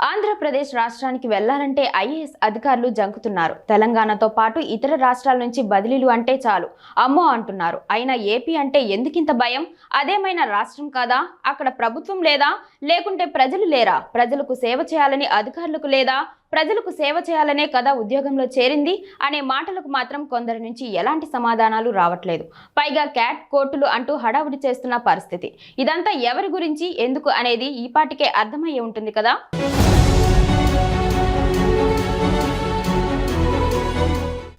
Andhra Pradesh రాష్ట్రానికి వెళ్ళాలంటే IAS అధికారులు జంకుతున్నారు. తెలంగాణతో పాటు ఇతర రాష్ట్రాల నుంచి బదిలీలు అంటే చాలు. అమ్మో అంటున్నారు. అయినా ఏపీ అంటే ఎందుకింత భయం? అదేమైనా రాష్ట్రం కాదా? అక్కడ ప్రభుత్వం లేదా? లేకుంటే ప్రజలు లేరా? ప్రజలకు సేవ చేయాలని అధికారులకు లేదా? ప్రజలకు సేవ చేయాలనే కదా ఉద్యోగంలో చేరింది అనే మాటలకు మాత్రం కొందరి నుంచి ఎలాంటి సమాధానాలు రావట్లేదు. పైగా క్యాట్ కోర్టులు అంటూ హడావుడి చేస్తున్న పరిస్థితి. ఇదంతా ఎవరి గురించి ఎందుకు అనేది ఈపాటికే అర్థమయ్యే ఉంటుంది కదా?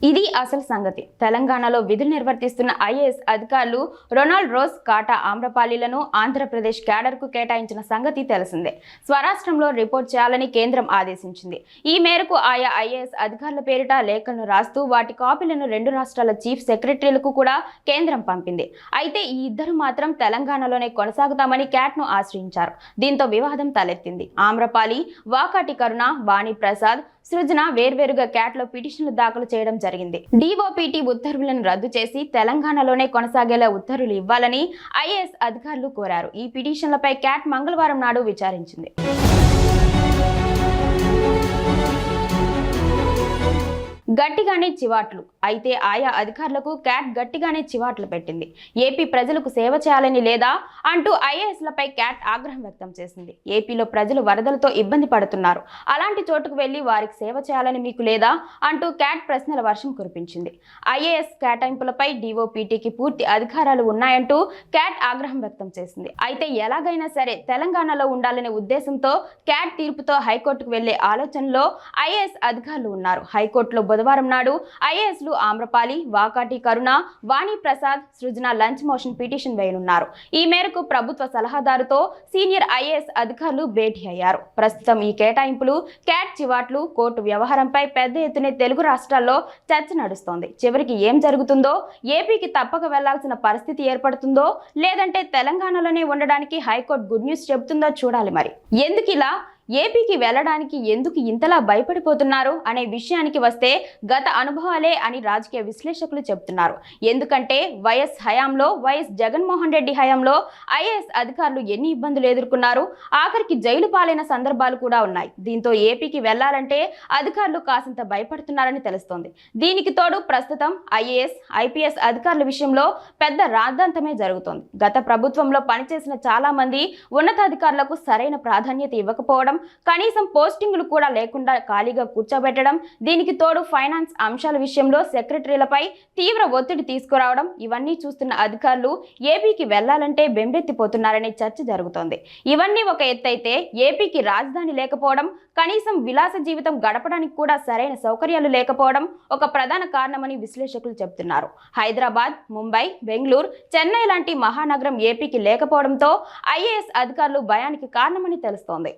ఇది అసలు సంగతి. తెలంగాణలో విధులు నిర్వర్తిస్తున్న ఐఏఎస్ అధికారులు రొనాల్డ్ రోజ్ కాటా ఆమ్రపాలిలను ఆంధ్రప్రదేశ్ క్యాడర్కు కేటాయించిన సంగతి తెలిసిందే. స్వరాష్ట్రంలో రిపోర్ట్ చేయాలని కేంద్రం ఆదేశించింది. ఈ మేరకు ఆయా ఐఏఎస్ అధికారుల పేరిట లేఖలను రాస్తూ వాటి కాపీలను రెండు రాష్ట్రాల చీఫ్ సెక్రటరీలకు కూడా కేంద్రం పంపింది. అయితే ఈ ఇద్దరు మాత్రం తెలంగాణలోనే కొనసాగుతామని క్యాట్ను ఆశ్రయించారు. దీంతో వివాదం తలెత్తింది. ఆమ్రపాలి వాకాటి కరుణ వాణి ప్రసాద్ సృజన వేర్వేరుగా క్యాట్లో పిటిషన్లు దాఖలు చేయడం జరిగింది. డిఓపిటి ఉత్తర్వులను రద్దు చేసి తెలంగాణలోనే కొనసాగేలా ఉత్తర్వులు ఇవ్వాలని ఐఏఎస్ అధికారులు కోరారు. ఈ పిటిషన్లపై క్యాట్ మంగళవారం నాడు విచారించింది. గట్టిగానే చివాట్లు. అయితే ఆయా అధికారులకు క్యాట్ గట్టిగానే చివాట్లు పెట్టింది. ఏపీ ప్రజలకు సేవ చేయాలని లేదా అంటూ ఐఏఎస్లపై క్యాట్ ఆగ్రహం వ్యక్తం చేసింది. ఏపీలో ప్రజలు వరదలతో ఇబ్బంది పడుతున్నారు. అలాంటి చోటుకు వెళ్ళి వారికి సేవ చేయాలని మీకు లేదా అంటూ క్యాట్ ప్రశ్నల వర్షం కురిపించింది. ఐఏఎస్ కేటాయింపులపై డిఓపిటికి పూర్తి అధికారాలు ఉన్నాయంటూ క్యాట్ ఆగ్రహం వ్యక్తం చేసింది. అయితే ఎలాగైనా సరే తెలంగాణలో ఉండాలనే ఉద్దేశంతో క్యాట్ తీర్పుతో హైకోర్టుకు వెళ్ళే ఆలోచనలో ఐఏఎస్ అధికారులు ఉన్నారు. హైకోర్టులో బుధవారం నాడు ఐఏఎస్లు Amrapali Vakati Karuna Vani Prasad Srijana lunch motion petition వేయనున్నారు. ఈ మేరకు ప్రభుత్వ సలహాదారుతో సీనియర్ ఐఏఎస్ అధికారులు భేటీ అయ్యారు. ప్రస్తుతం ఈ కేటాయింపులు క్యాట్ చివాట్లు కోర్టు వ్యవహారంపై పెద్ద ఎత్తున తెలుగు రాష్ట్రాల్లో చర్చ నడుస్తోంది. చివరికి ఏం జరుగుతుందో ఏపీకి తప్పక వెళ్ళాల్సిన పరిస్థితి ఏర్పడుతుందో లేదంటే తెలంగాణలోనే ఉండడానికి హైకోర్టు గుడ్ న్యూస్ చెబుతుందో చూడాలి మరి. ఎందుకు ఇలా ఏపీకి వెళ్ళడానికి ఎందుకు ఇంతలా భయపడిపోతున్నారు అనే విషయానికి వస్తే గత అనుభవాలే అని రాజకీయ విశ్లేషకులు చెబుతున్నారు. ఎందుకంటే వైఎస్ హయాంలో వైఎస్ జగన్మోహన్ రెడ్డి హయాంలో ఐఏఎస్ అధికారులు ఎన్ని ఇబ్బందులు ఎదుర్కొన్నారు ఆఖరికి జైలు పాలైన సందర్భాలు కూడా ఉన్నాయి. దీంతో ఏపీకి వెళ్ళాలంటే అధికారులు కాసింత భయపడుతున్నారని తెలుస్తోంది. దీనికి తోడు ప్రస్తుతం ఐఏఎస్ ఐపీఎస్ అధికారుల విషయంలో పెద్ద రాద్ధాంతమే జరుగుతోంది. గత ప్రభుత్వంలో పనిచేసిన చాలా మంది ఉన్నతాధికారులకు సరైన ప్రాధాన్యత ఇవ్వకపోవడం కనీసం పోస్టింగులు కూడా లేకుండా ఖాళీగా కూర్చోబెట్టడం దీనికి తోడు ఫైనాన్స్ అంశాల విషయంలో సెక్రటరీలపై తీవ్ర ఒత్తిడి తీసుకురావడం ఇవన్నీ చూస్తున్న అధికారులు ఏపీకి వెళ్ళాలంటే బెంబెత్తిపోతున్నారనే చర్చ జరుగుతోంది. ఇవన్నీ ఒక ఎత్తైతే ఏపీకి రాజధాని లేకపోవడం కనీసం విలాస జీవితం గడపడానికి కూడా సరైన సౌకర్యాలు లేకపోవడం ఒక ప్రధాన కారణమని విశ్లేషకులు చెబుతున్నారు. హైదరాబాద్ ముంబై బెంగళూరు చెన్నై లాంటి మహానగరం ఏపీకి లేకపోవడంతో ఐఏఎస్ అధికారులు భయానికి కారణమని తెలుస్తోంది.